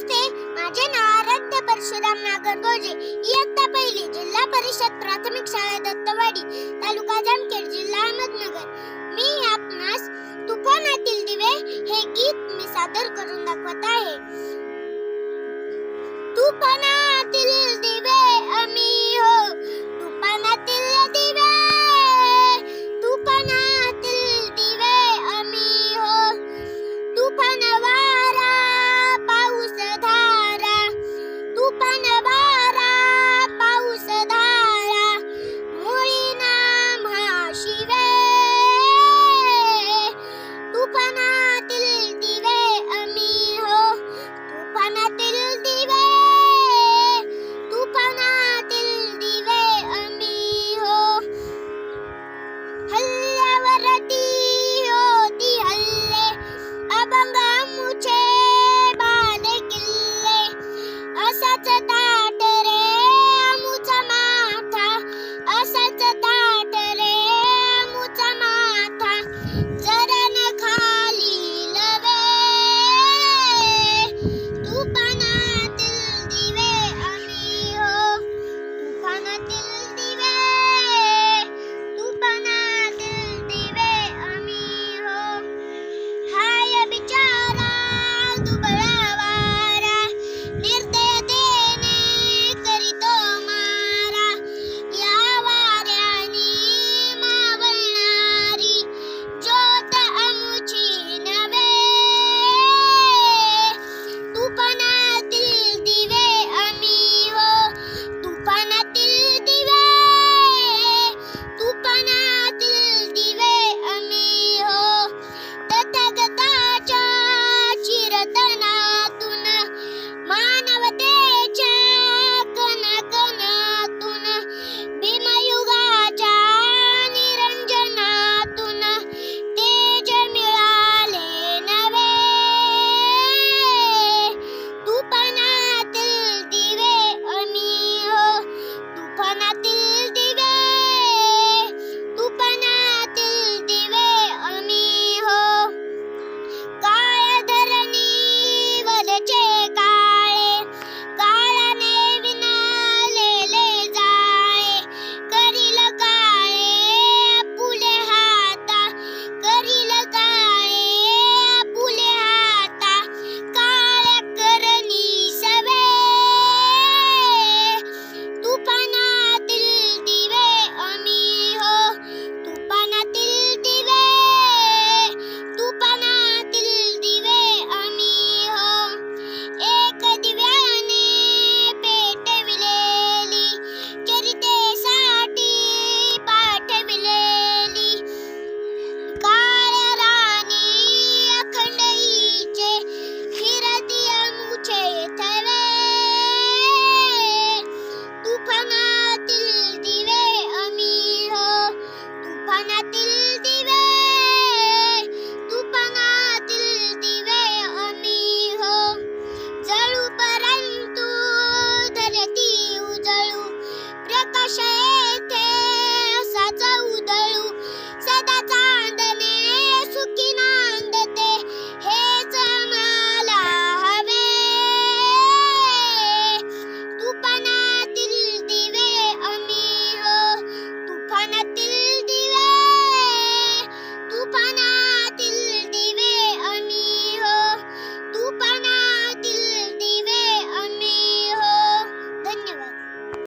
नमस्ते. माझे नाव आराध्य परशुराम नागरगोजे. इयत्ता पहिली जिल्हा परिषद प्राथमिक शाळा दत्तवाडी तालुका जामखेड जिल्हा अहमदनगर. मी आपणास तुफानातील दिवे हे गीत मी सादर करून दाखवत आहे. तुफाना